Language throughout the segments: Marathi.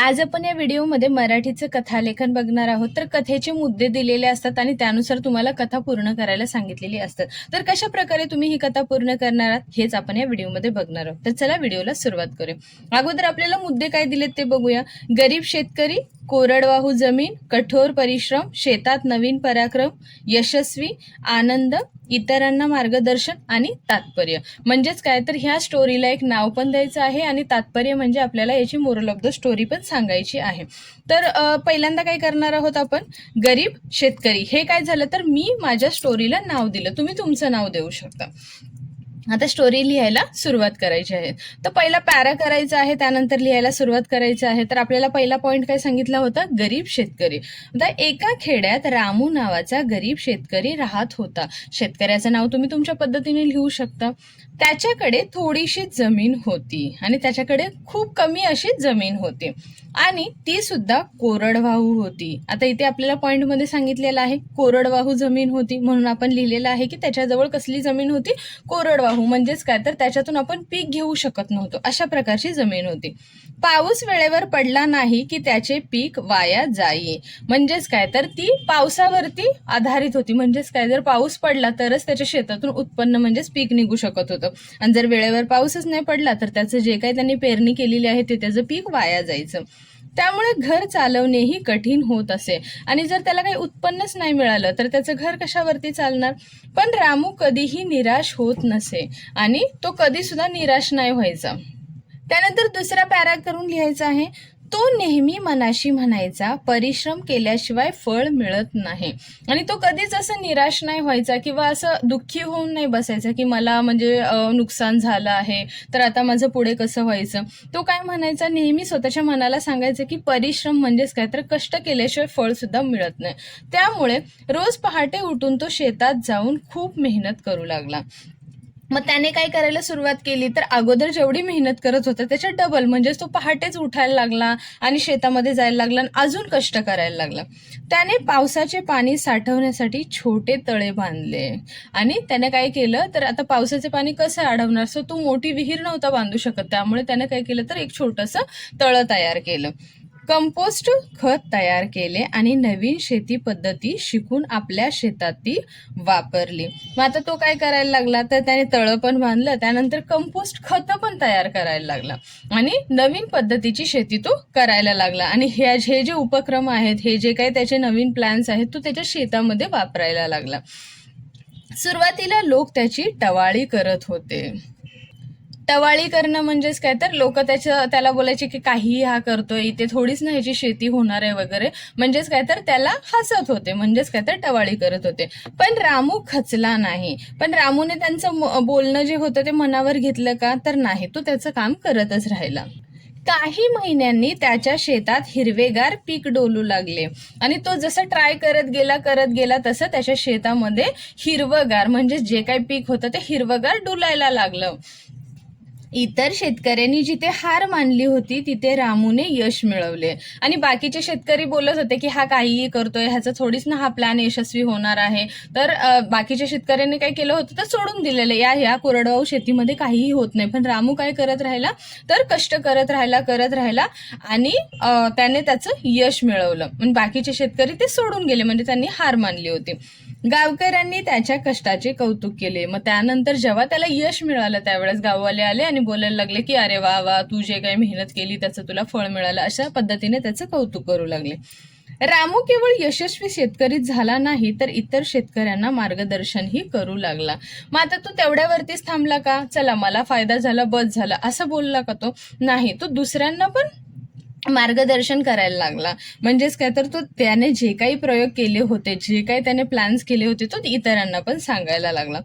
आज आपण या व्हिडिओमध्ये मराठीचं कथालेखन बघणार आहोत. तर कथेचे मुद्दे दिलेले असतात आणि त्यानुसार तुम्हाला कथा पूर्ण करायला सांगितलेली असतात. तर कशा प्रकारे तुम्ही ही कथा पूर्ण करणार आहात हेच आपण या व्हिडिओमध्ये बघणार आहोत. तर चला व्हिडिओला सुरुवात करूया. अगोदर आपल्याला मुद्दे काय दिलेत ते बघूया. गरीब शेतकरी कोरडवाहू जमीन कठोर परिश्रम शेतात नवीन पराक्रम यशस्वी आनंद इतरांना मार्गदर्शन आणि तात्पर्य. म्हणजेच काय तर ह्या स्टोरीला एक नाव पण द्यायचं आहे आणि तात्पर्य म्हणजे आपल्याला याची मोरल ऑफ द स्टोरी पण सांगायची आहे. तर पहिल्यांदा काय करणार आहोत आपण? गरीब शेतकरी. हे काय झालं तर मी माझ्या स्टोरीला नाव दिलं. तुम्ही तुमचं नाव देऊ शकता. आता स्टोरी लिहायला सुरुवात करायची आहे. तर पहिला पॅरा करायचा आहे त्यानंतर लिहायला सुरुवात करायची आहे. तर आपल्याला पहिला पॉईंट काय सांगितला होता? गरीब शेतकरी. आता एका खेड्यात रामू नावाचा गरीब शेतकरी राहत होता. शेतकऱ्याचं नाव तुम्ही तुमच्या पद्धतीने लिहू शकता. त्याच्याकडे थोडीशी जमीन होती आणि त्याच्याकडे खूप कमी अशी जमीन होती. आणि ती सुद्धा कोरडवाहू होती. आता इथे आपल्याला पॉईंटमध्ये सांगितलेलं आहे कोरडवाहू जमीन होती म्हणून आपण लिहिलेलं आहे की त्याच्याजवळ कसली जमीन होती? कोरडवाहू म्हणजेच काय? तर त्याच्यातून आपण पीक घेऊ शकत नव्हतो. अशा प्रकारची जमीन होती. पाऊस वेळेवर पडला नाही की त्याचे पीक वाया जाई. म्हणजेच काय? तर ती पावसावरती आधारित होती. म्हणजेच काय? जर पाऊस पडला तरच त्याच्या शेतातून उत्पन्न म्हणजेच पीक निघू शकत होतं. आणि जर वेळेवर पाऊसच नाही पडला तर त्याचं जे काही त्यांनी पेरणी केलेली आहे ते त्याचं पीक वाया जायचं. त्यामुळे घर चालवणेही कठीण होत असे. आणि जर त्याला काही उत्पन्नच नाही मिळालं तर त्याचं घर कशावरती चालणार? पण रामू कधीही निराश होत नसे आणि तो कधी सुद्धा निराश नाही व्हायचा. त्यानंतर दुसरा पॅरा करून लिहायचा आहे. तो नेहमी मनाशी म्हणायचा परिश्रम केल्याशिवाय फळ मिळत नाही. आणि तो कधीच असं निराश नाही व्हायचा किंवा असं दुःखी होऊन नाही बसायचा की मला म्हणजे नुकसान झालं आहे तर आता माझं पुढे कसं व्हायचं? तो काय म्हणायचा? नेहमी स्वतःच्या मनाला सांगायचं की परिश्रम म्हणजेच काय? तर कष्ट केल्याशिवाय फळ सुद्धा मिळत नाही. त्यामुळे रोज पहाटे उठून तो शेतात जाऊन खूप मेहनत करू लागला. मग त्याने काय करायला सुरुवात केली? तर अगोदर जेवढी मेहनत करत होता त्याच्या डबल म्हणजेच तो पहाटेच उठायला लागला आणि शेतामध्ये जायला लागला आणि अजून कष्ट करायला लागला. त्याने पावसाचे पाणी साठवण्यासाठी छोटे तळे बांधले आणि त्याने काय केलं? तर आता पावसाचे पाणी कसं अडवणार? सो तो मोठी विहीर नव्हता बांधू शकत. त्यामुळे त्याने काय केलं? तर एक छोटंसं तळं तयार केलं. कंपोस्ट खत तयार केले आणि नवीन शेती पद्धती शिकून आपल्या शेतात ती वापरली. मग आता तो काय करायला लागला? तर त्याने तळं पण बांधलं त्यानंतर कंपोस्ट खतं पण तयार करायला लागला. आणि नवीन पद्धतीची शेती तो करायला लागला. आणि हे हे जे उपक्रम आहेत हे जे काही त्याचे नवीन प्लॅन्स आहेत तो त्याच्या शेतामध्ये वापरायला लागला. सुरुवातीला लोक त्याची टवाळी करत होते. टवाळी करणं म्हणजेच काय? तर लोक त्याच्या त्याला बोलायचे की काही हा करतोय इथे थोडीच ना ह्याची शेती होणार आहे वगैरे. म्हणजेच काय? तर त्याला हसत होते म्हणजेच काय? तर टवाळी करत होते. पण रामू खचला नाही. पण रामूने त्यांचं बोलणं जे होतं ते मनावर घेतलं का? तर नाही. तो त्याचं काम करतच राहिला. काही महिन्यांनी त्याच्या शेतात हिरवेगार पीक डोलू लागले. आणि तो जसं ट्राय करत गेला करत गेला तसं त्याच्या शेतामध्ये हिरवगार म्हणजे जे काही पीक होतं ते हिरवगार डुलायला लागलं. इतर शेतकऱ्यांनी जिथे हार मानली होती तिथे रामूने यश मिळवले. आणि बाकीचे शेतकरी बोलत होते की हा काहीही करतोय ह्याचा थोडीच ना हा प्लॅन यशस्वी होणार आहे. तर बाकीच्या शेतकऱ्यांनी काय केलं होतं तर सोडून दिलेलं या या कोरडवाहू शेतीमध्ये काहीही होत नाही. पण रामू काय करत राहिला? तर कष्ट करत राहिला करत राहिला आणि त्याने त्याचं यश मिळवलं. बाकीचे शेतकरी ते सोडून गेले म्हणजे त्यांनी हार मानली होती. गावकऱ्यांनी त्याच्या कष्टाचे कौतुक केले. मग त्यानंतर जेव्हा त्याला यश मिळालं त्यावेळेस गाववाले आले आणि बोलायला लागले की अरे वा वा तू जे काही मेहनत केली त्याचं तुला फळ मिळालं अशा पद्धतीने त्याचं कौतुक करू लागले. रामू केवळ यशस्वी शेतकरी झाला नाही तर इतर शेतकऱ्यांना मार्गदर्शनही करू लागला. मग आता तो तेवढ्यावरतीच थांबला का? चला मला फायदा झाला बस झाला असं बोलला का तो? नाही तो दुसऱ्यांना पण मार्गदर्शन करायला लागला. म्हणजेच काय तर तो त्याने जे काही प्रयोग केले होते जे काही त्याने प्लॅन्स केले होते तो इतरांना पण सांगायला लागला.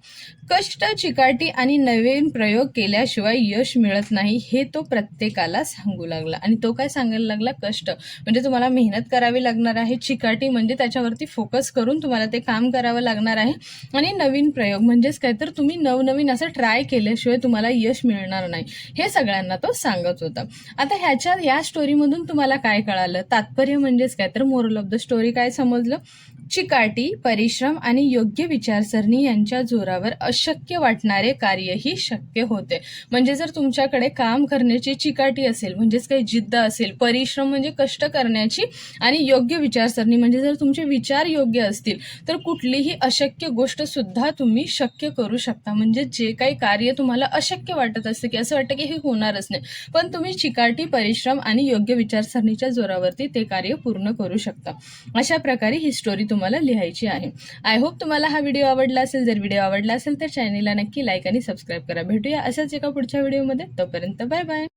कष्ट चिकाटी आणि नवीन प्रयोग केल्याशिवाय यश मिळत नाही हे तो प्रत्येकाला सांगू लागला. आणि तो काय सांगायला लागला? कष्ट. म्हणजे तुम्हाला मेहनत करावी लागणार आहे चिकाटी म्हणजे त्याच्यावरती फोकस करून तुम्हाला ते काम करावं लागणार आहे. आणि नवीन प्रयोग म्हणजेच काय तर तुम्ही नवनवीन असं ट्राय केल्याशिवाय तुम्हाला यश मिळणार नाही हे सगळ्यांना तो सांगत होता. आता ह्याच्या या स्टोरीमध्ये मधून तुम्हाला काय कळालं? तात्पर्य म्हणजेच काय? तर मोरल ऑफ द स्टोरी काय समजलं? चिकाटी परिश्रम आणि योग्य विचारसरणी यांच्या जोरावर अशक्य वाटणारे कार्यही शक्य होते. म्हणजे जर तुमच्याकडे काम करण्याची चिकाटी असेल म्हणजेच काही जिद्द असेल परिश्रम म्हणजे कष्ट करण्याची आणि योग्य विचारसरणी म्हणजे जर तुमचे विचार योग्य असतील तर कुठलीही अशक्य गोष्ट सुद्धा तुम्ही शक्य करू शकता. म्हणजे जे काही कार्य तुम्हाला अशक्य वाटत असते की असं वाटतं की हे होणारच नाही पण तुम्ही चिकाटी परिश्रम आणि योग्य विचारसरणीच्या जोरावरती ते कार्य पूर्ण करू शकता. अशा प्रकारे ही स्टोरी तुम्हाला लिहायची आहे. आय होप तुम्हाला हा व्हिडिओ आवडला असेल. जर व्हिडिओ आवडला असेल तर चॅनेलला नक्की लाईक आणि सबस्क्राईब करा. भेटूया अशाच एका पुढच्या व्हिडिओमध्ये तोपर्यंत बाय बाय